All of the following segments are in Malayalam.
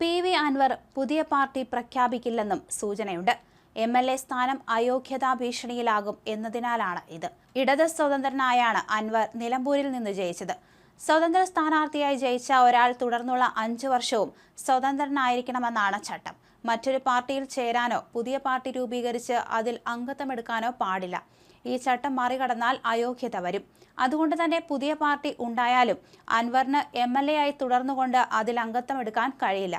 പി വി അൻവർ പുതിയ പാർട്ടി പ്രഖ്യാപിക്കില്ലെന്നും സൂചനയുണ്ട്. എം എൽ എ സ്ഥാനം അയോഗ്യതാ ഭീഷണിയിലാകും എന്നതിനാലാണ് ഇത്. ഇടത് സ്വതന്ത്രനായാണ് അൻവർ നിലമ്പൂരിൽ നിന്ന് ജയിച്ചത്. സ്വതന്ത്ര സ്ഥാനാർത്ഥിയായി ജയിച്ച ഒരാൾ തുടർന്നുള്ള അഞ്ചു വർഷവും സ്വതന്ത്രനായിരിക്കണമെന്നാണ് ചട്ടം. മറ്റൊരു പാർട്ടിയിൽ ചേരാനോ പുതിയ പാർട്ടി രൂപീകരിച്ച് അതിൽ അംഗത്വമെടുക്കാനോ പാടില്ല. ഈ ചട്ടം മറികടന്നാൽ അയോഗ്യത വരും. അതുകൊണ്ട് തന്നെ പുതിയ പാർട്ടി ഉണ്ടായാലും അൻവറിന് എം എൽ എ ആയി തുടർന്നുകൊണ്ട് അതിൽ അംഗത്വമെടുക്കാൻ കഴിയില്ല.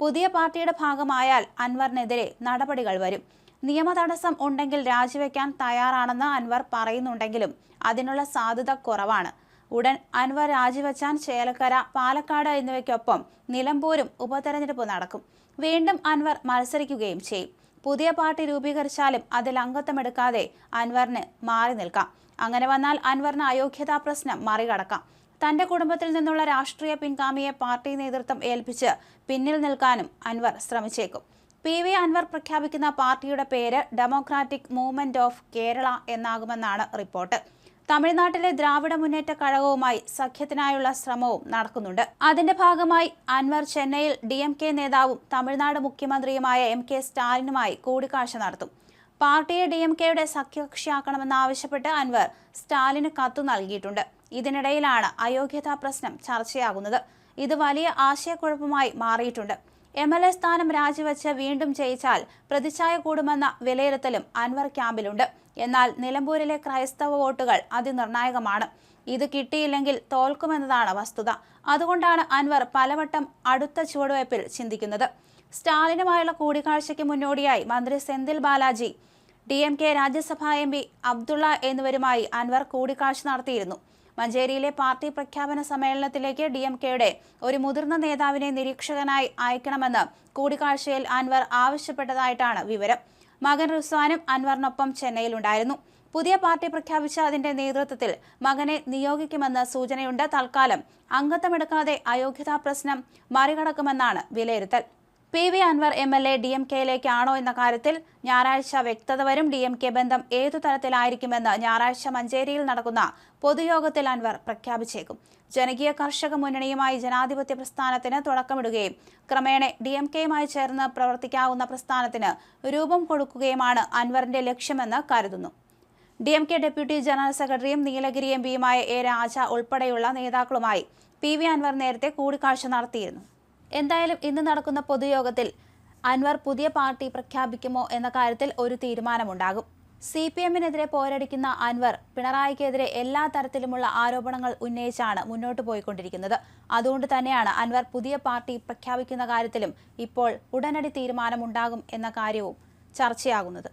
പുതിയ പാർട്ടിയുടെ ഭാഗമായാൽ അൻവറിനെതിരെ നടപടികൾ വരും. നിയമ തടസ്സം ഉണ്ടെങ്കിൽ രാജിവെക്കാൻ തയ്യാറാണെന്ന് അൻവർ പറയുന്നുണ്ടെങ്കിലും അതിനുള്ള സാധ്യത കുറവാണ്. ഉടൻ അൻവർ രാജിവച്ചാൻ ചേലക്കര പാലക്കാട് എന്നിവയ്ക്കൊപ്പം നിലമ്പൂരും ഉപതെരഞ്ഞെടുപ്പ് നടക്കും. വീണ്ടും അൻവർ മത്സരിക്കുകയും ചെയ്യും. പുതിയ പാർട്ടി രൂപീകരിച്ചാലും അതിൽ അംഗത്വമെടുക്കാതെ അൻവറിന് മാറി നിൽക്കാം. അങ്ങനെ വന്നാൽ അൻവറിന് അയോഗ്യതാ പ്രശ്നം മറികടക്കാം. തന്റെ കുടുംബത്തിൽ നിന്നുള്ള രാഷ്ട്രീയ പിൻഗാമിയെ പാർട്ടി നേതൃത്വം ഏൽപ്പിച്ച് പിന്നിൽ നിൽക്കാനും അൻവർ ശ്രമിച്ചേക്കും. പി വി അൻവർ പ്രഖ്യാപിക്കുന്ന പാർട്ടിയുടെ പേര് ഡെമോക്രാറ്റിക് മൂവ്മെന്റ് ഓഫ് കേരള എന്നാകുമെന്നാണ് റിപ്പോർട്ട്. തമിഴ്നാട്ടിലെ ദ്രാവിഡ മുന്നേറ്റ കഴകവുമായി സഖ്യത്തിനായുള്ള ശ്രമവും നടക്കുന്നുണ്ട്. അതിന്റെ ഭാഗമായി അൻവർ ചെന്നൈയിൽ ഡി എം കെ നേതാവും തമിഴ്നാട് മുഖ്യമന്ത്രിയുമായ എം കെ സ്റ്റാലിനുമായി കൂടിക്കാഴ്ച നടത്തും. പാർട്ടിയെ ഡി എം കെയുടെ സഖ്യകക്ഷിയാക്കണമെന്നാവശ്യപ്പെട്ട് അൻവർ സ്റ്റാലിന് കത്തു നൽകിയിട്ടുണ്ട്. ഇതിനിടയിലാണ് അയോഗ്യതാ പ്രശ്നം ചർച്ചയാകുന്നത്. ഇത് വലിയ ആശയക്കുഴപ്പമായി മാറിയിട്ടുണ്ട്. എം എൽ എ സ്ഥാനം രാജിവെച്ച് വീണ്ടും ജയിച്ചാൽ പ്രതിച്ഛായ കൂടുമെന്ന വിലയിരുത്തലും അൻവർ ക്യാമ്പിലുണ്ട്. എന്നാൽ നിലമ്പൂരിലെ ക്രൈസ്തവ വോട്ടുകൾ അതിനിർണായകമാണ്. ഇത് കിട്ടിയില്ലെങ്കിൽ തോൽക്കുമെന്നതാണ് വസ്തുത. അതുകൊണ്ടാണ് അൻവർ പലവട്ടം അടുത്ത ചുവടുവയ്പിൽ ചിന്തിക്കുന്നത്. സ്റ്റാലിനുമായുള്ള കൂടിക്കാഴ്ചയ്ക്ക് മുന്നോടിയായി മന്ത്രി Senthil Balaji D M K Rajya Sabha M P Abdullah എന്നിവരുമായി അൻവർ കൂടിക്കാഴ്ച നടത്തിയിരുന്നു. മഞ്ചേരിയിലെ പാർട്ടി പ്രഖ്യാപന സമ്മേളനത്തിലേക്ക് ഡി എം കെയുടെ ഒരു മുതിർന്ന നേതാവിനെ നിരീക്ഷകനായി അയക്കണമെന്ന് കൂടിക്കാഴ്ചയിൽ അൻവർ ആവശ്യപ്പെട്ടതായിട്ടാണ് വിവരം. മകൻ റിസ്വാനും അൻവറിനൊപ്പം ചെന്നൈയിലുണ്ടായിരുന്നു. പുതിയ പാർട്ടി പ്രഖ്യാപിച്ച അതിന്റെ നേതൃത്വത്തിൽ മകനെ നിയോഗിക്കുമെന്ന് സൂചനയുണ്ട്. തൽക്കാലം അംഗത്വമെടുക്കാതെ അയോഗ്യതാ പ്രശ്നം മറികടക്കുമെന്നാണ് വിലയിരുത്തൽ. P V Anvar M L A D M കെയിലേക്കാണോ എന്ന കാര്യത്തിൽ ഞായറാഴ്ച വ്യക്തത വരും. ഡി എം കെ ബന്ധം ഏതു തരത്തിലായിരിക്കുമെന്ന് ഞായറാഴ്ച മഞ്ചേരിയിൽ നടക്കുന്ന പൊതുയോഗത്തിൽ അൻവർ പ്രഖ്യാപിച്ചേക്കും. ജനകീയ കർഷക മുന്നണിയുമായി ജനാധിപത്യ പ്രസ്ഥാനത്തിന് തുടക്കമിടുകയും ക്രമേണ ഡി എം കെയുമായി ചേർന്ന് പ്രവർത്തിക്കാവുന്ന പ്രസ്ഥാനത്തിന് രൂപം കൊടുക്കുകയുമാണ് അൻവറിന്റെ ലക്ഷ്യമെന്ന് കരുതുന്നു. D M K deputy general സെക്രട്ടറിയും നീലഗിരി എം പിയുമായ എ രാജ ഉൾപ്പെടെയുള്ള നേതാക്കളുമായി പി വി അൻവർ നേരത്തെ കൂടിക്കാഴ്ച നടത്തിയിരുന്നു. എന്തായാലും ഇന്ന് നടക്കുന്ന പൊതുയോഗത്തിൽ അൻവർ പുതിയ പാർട്ടി പ്രഖ്യാപിക്കുമോ എന്ന കാര്യത്തിൽ ഒരു തീരുമാനമുണ്ടാകും. സി പി എമ്മിനെതിരെ പോരടിക്കുന്ന അൻവർ പിണറായിക്കെതിരെ എല്ലാ തരത്തിലുമുള്ള ആരോപണങ്ങൾ ഉന്നയിച്ചാണ് മുന്നോട്ട് പോയിക്കൊണ്ടിരിക്കുന്നത്. അതുകൊണ്ട് തന്നെയാണ് അൻവർ പുതിയ പാർട്ടി പ്രഖ്യാപിക്കുന്ന കാര്യത്തിലും ഇപ്പോൾ ഉടനടി തീരുമാനമുണ്ടാകും എന്ന കാര്യവും ചർച്ചയാകുന്നത്.